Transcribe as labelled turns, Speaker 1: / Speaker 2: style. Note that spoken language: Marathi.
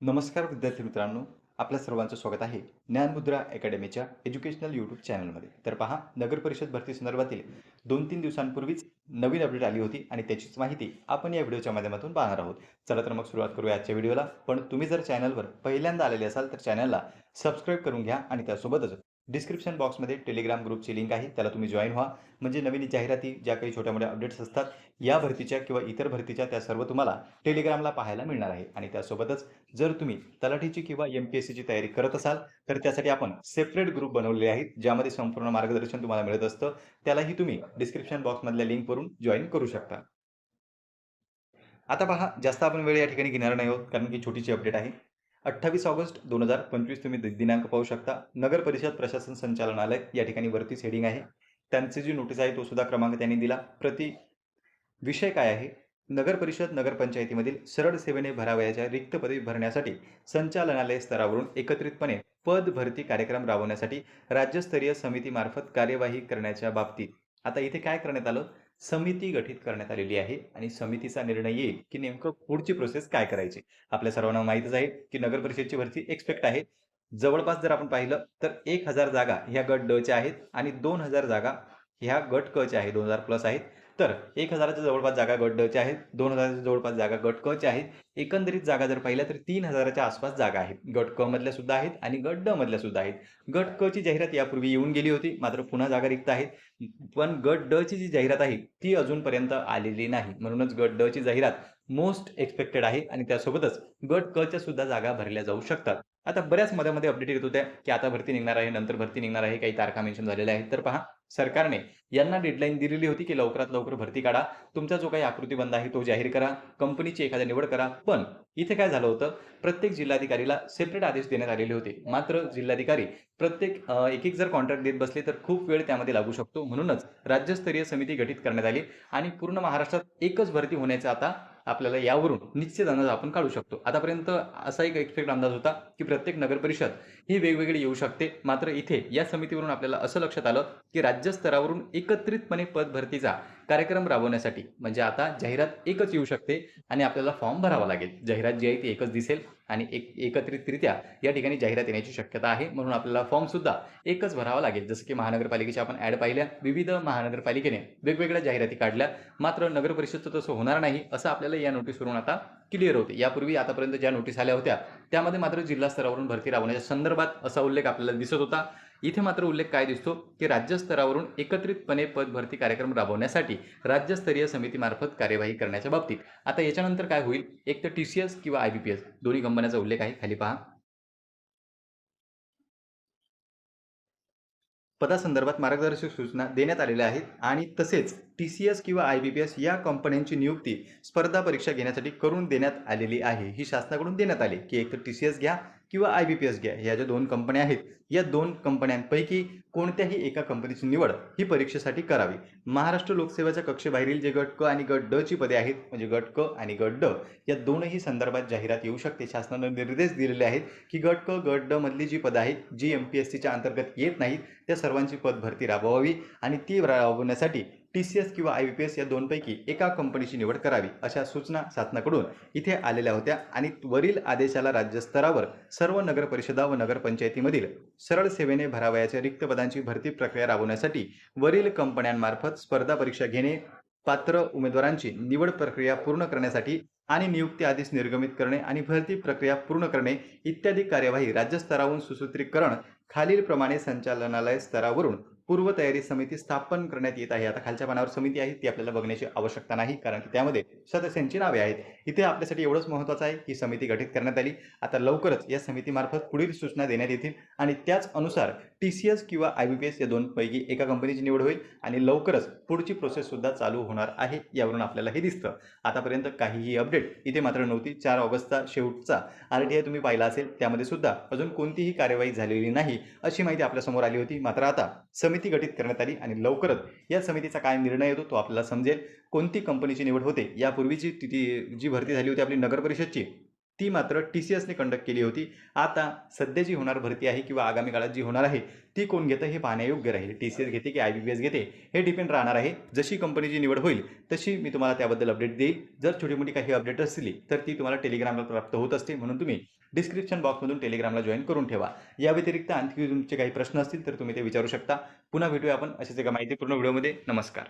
Speaker 1: नमस्कार विद्यार्थी मित्रांनो आपल्या सर्वांचं स्वागत आहे ज्ञानमुद्रा अकॅडमीच्या एज्युकेशनल यूट्यूब चॅनलमध्ये. तर पहा नगर परिषद भरती संदर्भातील दोन तीन दिवसांपूर्वीच नवीन अपडेट आली होती आणि त्याचीच माहिती आपण या व्हिडिओच्या माध्यमातून पाहणार आहोत. चला तर मग सुरुवात करूया आजच्या व्हिडिओला. पण तुम्ही जर चॅनलवर पहिल्यांदा आलेले असाल तर चॅनलला सबस्क्राईब करून घ्या आणि त्यासोबतच डिस्क्रिप्शन बॉक्समध्ये टेलिग्राम ग्रुपची लिंक आहे त्याला तुम्ही जॉईन व्हा. म्हणजे नवीन जाहिराती ज्या काही छोट्या मोठ्या अपडेट्स असतात या भरतीच्या किंवा इतर भरतीच्या त्या सर्व तुम्हाला टेलिग्रामला पाहायला मिळणार आहे. आणि त्यासोबतच जर तुम्ही तलाठीची किंवा एम पी एस सीची तयारी करत असाल तर त्यासाठी आपण सेपरेट ग्रुप बनवलेले आहेत ज्यामध्ये संपूर्ण मार्गदर्शन तुम्हाला मिळत असतं. त्यालाही तुम्ही डिस्क्रिप्शन बॉक्समधल्या लिंकवरून जॉईन करू शकता. आता पहा जास्त आपण वेळ या ठिकाणी घेणार नाही आहोत कारण की छोटीशी अपडेट आहे. अठ्ठावीस ऑगस्ट दोन हजार पंचवीस तुम्ही दिनांक पाहू शकता. नगर परिषद प्रशासन संचालनालय या ठिकाणी वरतीच हेडिंग आहे. त्यांची जी नोटीस आहे तो सुद्धा क्रमांक त्यांनी दिला. प्रति विषय काय आहे? नगर परिषद नगरपंचायतीमधील सरळ सेवेने भरावयाच्या रिक्त पदवी भरण्यासाठी संचालनालय स्तरावरून एकत्रितपणे पद भरती कार्यक्रम राबवण्यासाठी राज्यस्तरीय समितीमार्फत कार्यवाही करण्याच्या बाबतीत. आता इथे काय करण्यात आलं? समिती गठीत करण्यात आलेली आहे आणि समितीचा निर्णय येईल की नेमकं पुढची प्रोसेस काय करायची? आपल्या सर्वांना माहितच आहे की नगर परिषदची भरती एक्सपेक्ट आहे. जवळपास जर आपण पाहिलं तर एक हजार जागा ह्या गट ड च्या आहेत आणि दोन हजार जागा ह्या गट क च्या आहेत दोन हजार प्लस आहेत. तर एक हजाराच्या जवळपास जागा गट ड च्या आहेत दोन हजाराच्या जवळपास जागा गट क च्या आहेत. एकंदरीत जागा जर पाहिल्या तर तीन हजाराच्या आसपास जागा आहेत. गट क मधल्या सुद्धा आहेत आणि गट ड मधल्या सुद्धा आहेत. गट क ची जाहिरात यापूर्वी येऊन गेली होती मात्र पुन्हा जागा रिक्त आहेत पण गट ड ची जी जाहिरात आहे ती अजूनपर्यंत आलेली नाही. म्हणूनच गट ड ची जाहिरात मोस्ट एक्सपेक्टेड आहे आणि त्यासोबतच गट कच्या सुद्धा जागा भरल्या जाऊ शकतात. आता बऱ्याच मध्ये मध्ये अपडेट येत होत्या की आता भरती निघणार आहे नंतर भरती निघणार आहे काही तारखा मेन्शन झालेल्या आहेत. तर पहा सरकारने यांना डेडलाईन दिलेली होती की लवकरात लवकर भरती काढा. तुमचा जो काही आकृतीबंध आहे तो जाहीर करा कंपनीची एखादी निवड करा. पण इथे काय झालं होतं? प्रत्येक जिल्हाधिकारीला सेपरेट आदेश देण्यात आलेले होते. मात्र जिल्हाधिकारी प्रत्येक एक एक जर कॉन्ट्रॅक्ट देत बसले तर खूप वेळ त्यामध्ये लागू शकतो. म्हणूनच राज्यस्तरीय समिती गठीत करण्यात आली आणि पूर्ण महाराष्ट्रात एकच भरती होण्याचा आता आपल्याला यावरून निश्चित अंदाज आपण काढू शकतो. आतापर्यंत असा एक एक्सपेक्ट अंदाज होता की प्रत्येक नगर परिषद ही वेगवेगळी येऊ शकते. मात्र इथे या समितीवरून आपल्याला असं लक्षात आलं की राज्यस्तरावरून एकत्रितपणे पद भरतीचा कार्यक्रम राबवण्यासाठी. म्हणजे आता जाहिरात एकच येऊ शकते आणि आपल्याला फॉर्म भरावा लागेल. जाहिरात जी आहे ती एकच दिसेल आणि एक एकत्रितरित्या या ठिकाणी जाहिरात येण्याची शक्यता आहे. म्हणून आपल्याला फॉर्मसुद्धा एकच भरावा लागेल. जसं की महानगरपालिकेच्या आपण ॲड पाहिल्या विविध महानगरपालिकेने वेगवेगळ्या जाहिराती काढल्या मात्र नगर परिषदचं तसं होणार नाही असं आपल्याला या नोटीसवरून आता क्लिअर होते. यापूर्वी आतापर्यंत ज्या नोटीस आल्या होत्या त्यामध्ये मात्र जिल्हा स्तरावरून भरती राबवण्याच्या संदर्भात असा उल्लेख आपल्याला दिसत होता. इथे मात्र उल्लेख काय दिसतो? की राज्यस्तरावरून एकत्रितपणे पदभरती कार्यक्रम राबवण्यासाठी राज्यस्तरीय समितीमार्फत कार्यवाही करण्याच्या बाबतीत. आता याच्यानंतर काय होईल? एक तर टी सी एस किंवा आय बी पी एस दोन्ही कंपन्याचा उल्लेख आहे. खाली पहा. पदासंदर्भात मार्गदर्शक सूचना देण्यात आलेल्या आहेत आणि तसेच टी सी एस किंवा आय बी पी एस या कंपन्यांची नियुक्ती स्पर्धा परीक्षा घेण्यासाठी करून देण्यात आलेली आहे. ही शासनाकडून देण्यात आली. की एक तर टी सी एस घ्या किंवा आय बी पी एस घ्या. ह्या ज्या दोन कंपन्या आहेत या दोन कंपन्यांपैकी कोणत्याही एका कंपनीची निवड ही परीक्षेसाठी करावी. महाराष्ट्र लोकसेवेच्या कक्षेबाहेरील जे गट क आणि गट ड ची पदे आहेत म्हणजे गट क आणि गट ड या दोनही संदर्भात जाहिरात येऊ शकते. शासनानं निर्देश दिलेले आहेत की गट क गट ड मधली जी पदं आहेत जी एम पी एस सीच्या अंतर्गत येत नाहीत त्या सर्वांची पद भरती राबवावी आणि ती राबवण्यासाठी टी सी एस किंवा आय बी पी एस या दोनपैकी एका कंपनीची निवड करावी अशा सूचना शासनाकडून इथे आलेल्या होत्या आणि वरील आदेशाला राज्यस्तरावर सर्व नगर परिषदा व नगरपंचायतीमधील सरळ सेवेने भरावयाच्या रिक्त पदांची भरती प्रक्रिया राबवण्यासाठी वरील कंपन्यांमार्फत स्पर्धा परीक्षा घेणे पात्र उमेदवारांची निवड प्रक्रिया पूर्ण करण्यासाठी आणि नियुक्ती आदेश निर्गमित करणे आणि भरती प्रक्रिया पूर्ण करणे इत्यादी कार्यवाही राज्यस्तरावरून सुसूत्रीकरण खालीलप्रमाणे संचालनालय स्तरावरून पूर्वतयारी समिती स्थापन करण्यात येत आहे. आता खालच्या पानावर समिती आहे ती आपल्याला बघण्याची आवश्यकता नाही कारण की त्यामध्ये सदस्यांची नावे आहेत. इथे आपल्यासाठी एवढंच महत्त्वाचं आहे की समिती गठीत करण्यात आली. आता लवकरच या समितीमार्फत पुढील सूचना देण्यात येतील आणि त्याच अनुसार टी सी एस किंवा आय बी पी एस या दोनपैकी एका कंपनीची निवड होईल आणि लवकरच पुढची प्रोसेससुद्धा चालू होणार आहे यावरून आपल्याला हे दिसतं. आतापर्यंत काहीही अपडेट इथे मात्र नव्हती. चार ऑगस्टचा शेवटचा आर टी आय तुम्ही पाहिला असेल त्यामध्ये सुद्धा अजून कोणतीही कार्यवाही झालेली नाही अशी माहिती आपल्यासमोर आली होती. मात्र आता समिती गठीत करण्यात आली आणि लवकरच या समितीचा काय निर्णय येतो तो आपल्याला समजेल. कोणती कंपनीची निवड होते यापूर्वीची ती ती जी भरती झाली होती आपली नगर परिषदची ती मात्र टी सी एसने कंडक्ट केली होती. आता सध्या जी होणार भरती आहे किंवा आगामी काळात जी होणार आहे ती कोण घेतं हे पाहण्यायोग्य राहील. टी सी एस घेते की आय बी बी एस घेते हे डिपेंड राहणार आहे. जशी कंपनीची निवड होईल तशी मी तुम्हाला त्याबद्दल अपडेट देईल. जर छोटी मोठी काही अपडेट असली तर ती तुम्हाला टेलिग्रामला प्राप्त होत असते. म्हणून तुम्ही डिस्क्रिप्शन बॉक्समधून टेलिग्रामला जॉईन करून ठेवा. या व्यतिरिक्त आणखी तुमचे काही प्रश्न असतील तर तुम्ही ते विचारू शकता. पुन्हा भेटूया आपण अशाच एका माहितीपूर्ण व्हिडिओमध्ये. नमस्कार.